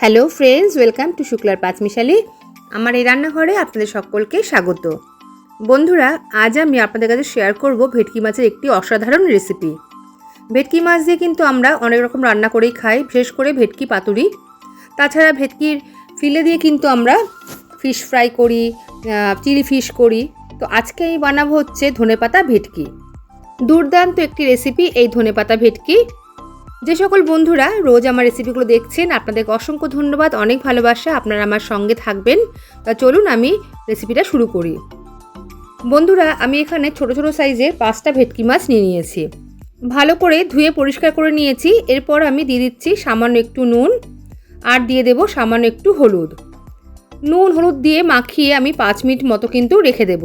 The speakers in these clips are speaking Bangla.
হ্যালো ফ্রেন্ডস, ওয়েলকাম টু শুক্লার পাঁচমিশালি আমার এই রান্নাঘরে আপনাদের সকলকে স্বাগত। বন্ধুরা, আজ আমি আপনাদের কাছে শেয়ার করব ভেটকি মাছের একটি অসাধারণ রেসিপি ভেটকি মাছ দিয়ে কিন্তু আমরা অনেক রকম রান্না করেই খাই, বিশেষ করে ভেটকি পাতুরি। তাছাড়া ভেটকির ফিলে দিয়ে কিন্তু আমরা ফিশ ফ্রাই করি চিলি ফিশ করি। তো আজকে আমি বানাবো হচ্ছে ধনেপাতা ভেটকি। দুর্দান্ত একটি রেসিপি এই ধনেপাতা ভেটকি। যে সকল বন্ধুরা রোজ আমার রেসিপিগুলো দেখছেন, আপনাদেরকে অসংখ্য ধন্যবাদ, অনেক ভালোবাসা, আপনারা আমার সঙ্গে থাকবেন। তা চলুন আমি রেসিপিটা শুরু করি। বন্ধুরা, আমি এখানে ছোট ছোট সাইজের পাঁচটা ভেটকি মাছ নিয়ে নিয়েছি। ভালো করে ধুয়ে পরিষ্কার করে নিয়েছি। এরপর আমি দিয়ে দিচ্ছি সামান্য একটু নুন আর দিয়ে দেব সামান্য একটু হলুদ। নুন, হলুদ দিয়ে মাখিয়ে আমি পাঁচ মিনিট মতো কিন্তু রেখে দেব।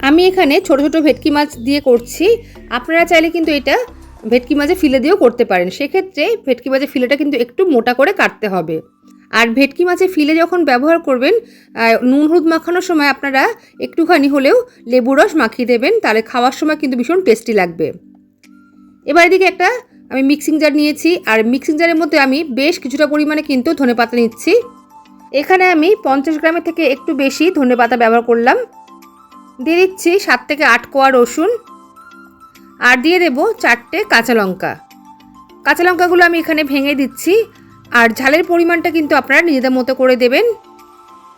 আমি এখানে ছোট ছোট ভেটকি মাছ দিয়ে করছি। আপনারা চাইলে কিন্তু এটা ভেটকি মাছে ফিলে দিয়েও করতে পারেন। সেক্ষেত্রে ভেটকি মাছের ফিলেটা কিন্তু একটু মোটা করে কাটতে হবে। আর ভেটকি মাছের ফিলে যখন ব্যবহার করবেন নুন হলুদ মাখানোর সময় আপনারা একটুখানি হলেও লেবু রস মাখিয়ে দেবেন, তাহলে খাওয়ার সময় কিন্তু ভীষণ টেস্টি লাগবে। এবার এদিকে একটা আমি মিক্সিং জার নিয়েছি, আর মিক্সিং জারের মধ্যে আমি বেশ কিছুটা পরিমাণে কিন্তু ধনেপাতা নিচ্ছি। এখানে আমি পঞ্চাশ গ্রামের থেকে একটু বেশি ধনেপাতা ব্যবহার করলাম। দিয়ে দিচ্ছি সাত থেকে আট কোয়া রসুন। আর দিয়ে দেব চারটে কাঁচা লঙ্কা। কাঁচা লঙ্কাগুলো আমি এখানে ভেঙে দিচ্ছি, আর ঝালের পরিমাণটা কিন্তু আপনারা নিজেদের মতো করে দেবেন।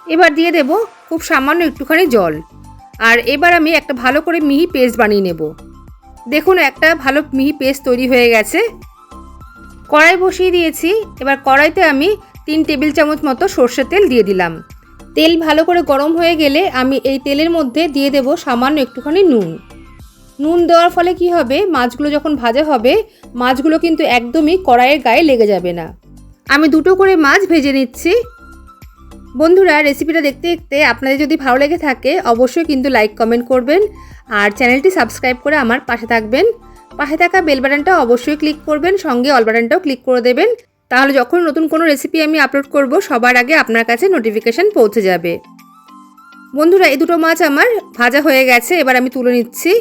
এবার দিয়ে দেব খুব সামান্য একটুখানি জল, আর এবার আমি একটা ভালো করে মিহি পেস্ট বানিয়ে নেব। দেখুন একটা ভালো মিহি পেস্ট তৈরি হয়ে গেছে। কড়াই বসিয়ে দিয়েছি, এবার কড়াইতে আমি তিন টেবিল চামচ মতো সর্ষের তেল দিয়ে দিলাম। তেল ভালো করে গরম হয়ে গেলে আমি এই তেলের মধ্যে দিয়ে দেব সামান্য একটুখানি নুন। নুন দেওয়ার ফলে কি হবে? মাছগুলো যখন ভাজা হবে, মাছগুলো কিন্তু একদমই কড়াইয়ের গায়ে লেগে যাবে না। আমি দুটো করে মাছ ভেজে নিচ্ছি। বন্ধুরা রেসিপিটা দেখতে দেখতে আপনাদের যদি ভালো লেগে থাকে, অবশ্যই কিন্তু লাইক কমেন্ট করবেন আর চ্যানেলটি সাবস্ক্রাইব করে আমার পাশে থাকবেন। পাশে থাকা বেল বাটনটা অবশ্যই ক্লিক করবেন, সঙ্গে অল বাটনটাও ক্লিক করে দেবেন। তাহলে যখন নতুন কোনো রেসিপি আমি আপলোড করব, সবার আগে আপনার কাছে নোটিফিকেশান পৌঁছে যাবে। বন্ধুরা, এই দুটো মাছ আমার ভাজা হয়ে গেছে, এবার আমি তুলে নিচ্ছি।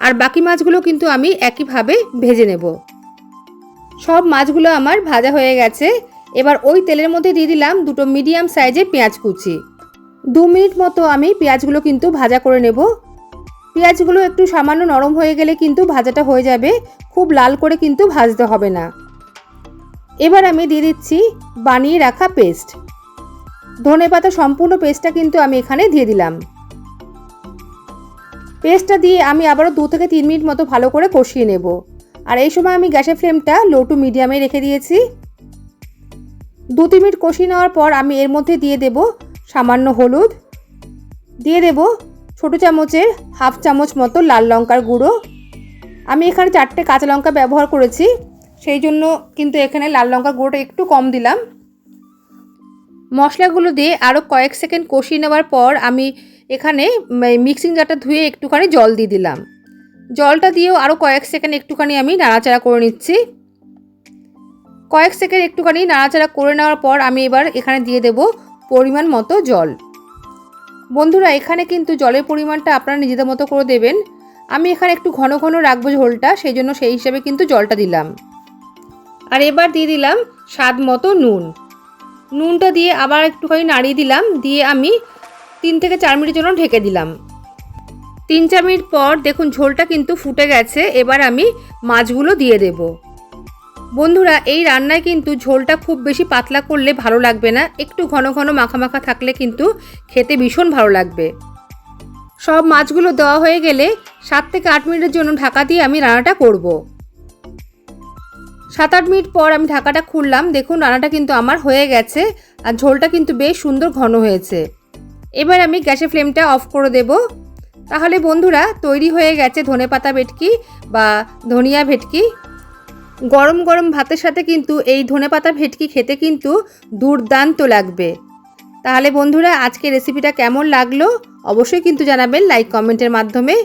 আর বাকি মাছগুলো কিন্তু আমি একইভাবে ভেজে নেব। সব মাছগুলো আমার ভাজা হয়ে গেছে। এবার ওই তেলের মধ্যে দিয়ে দিলাম দুটো মিডিয়াম সাইজের পেঁয়াজ কুচি। দু মিনিট মতো আমি পেঁয়াজগুলো কিন্তু ভাজা করে নেব। পেঁয়াজগুলো একটু সামান্য নরম হয়ে গেলে কিন্তু ভাজাটা হয়ে যাবে। খুব লাল করে কিন্তু ভাজতে হবে না। এবার আমি দিয়ে দিচ্ছি বানিয়ে রাখা পেস্ট। ধনে পাতা সম্পূর্ণ পেস্টটা কিন্তু আমি এখানে দিয়ে দিলাম। পেস্টটা দিয়ে আমি আবারও দু থেকে তিন মিনিট মতো ভালো করে কষিয়ে নেব। আর এই সময় আমি গ্যাসের ফ্লেমটা লো টু মিডিয়ামে রেখে দিয়েছি। দু তিন মিনিট কষিয়ে নেওয়ার পর আমি এর মধ্যে দিয়ে দেব সামান্য হলুদ। দিয়ে দেব ছোটো চামচের হাফ চামচ মতো লাল লঙ্কার গুঁড়ো। আমি এখানে চারটে কাঁচা লঙ্কা ব্যবহার করেছি, সেই জন্য কিন্তু এখানে লাল লঙ্কার গুঁড়োটা একটু কম দিলাম। মশলাগুলো দিয়ে আরও কয়েক সেকেন্ড কষিয়ে নেওয়ার পর আমি এখানে মিক্সিং জারটা ধুয়ে একটুখানি জল দিয়ে দিলাম। জলটা দিয়েও আরও কয়েক সেকেন্ড একটুখানি আমি নাড়াচাড়া করে নিচ্ছি। কয়েক সেকেন্ড একটুখানি নাড়াচাড়া করে নেওয়ার পর আমি এবার এখানে দিয়ে দেব পরিমাণ মতো জল। বন্ধুরা, এখানে কিন্তু জলের পরিমাণটা আপনারা নিজেদের মতো করে দেবেন। আমি এখানে একটু ঘন ঘন রাখব ঝোলটা, সেই জন্য সেই হিসাবে কিন্তু জলটা দিলাম। আর এবার দিয়ে দিলাম স্বাদ মতো নুন। নুনটা দিয়ে আবার একটুখানি নাড়িয়ে দিলাম, দিয়ে আমি তিন থেকে চার মিনিটের জন্য ঢেকে দিলাম। তিন চার মিনিট পর দেখুন ঝোলটা কিন্তু ফুটে গেছে, এবার আমি মাছগুলো দিয়ে দেব। বন্ধুরা, এই রান্নায় কিন্তু ঝোলটা খুব বেশি পাতলা করলে ভালো লাগবে না, একটু ঘন ঘন মাখা মাখা থাকলে কিন্তু খেতে ভীষণ ভালো লাগবে। সব মাছগুলো দেওয়া হয়ে গেলে সাত থেকে আট মিনিটের জন্য ঢাকা দিয়ে আমি রান্নাটা করব। সাত আট মিনিট পর আমি ঢাকাটা খুললাম। দেখুন, রান্নাটা কিন্তু আমার হয়ে গেছে আর ঝোলটা কিন্তু বেশ সুন্দর ঘন হয়েছে। এবার আমি গ্যাসের ফ্লেমটা অফ করে দেব। তাহলে বন্ধুরা, তৈরি হয়ে গেছে ধনেপাতা ভেটকি বা ধনিয়া ভেটকি। গরম গরম ভাতের সাথে কিন্তু এই ধনেপাতা ভেটকি খেতে কিন্তু দুর্দান্ত লাগবে। তাহলে বন্ধুরা আজকে রেসিপিটা কেমন লাগল? অবশ্যই কিন্তু জানাবেন লাইক কমেন্টের মাধ্যমে।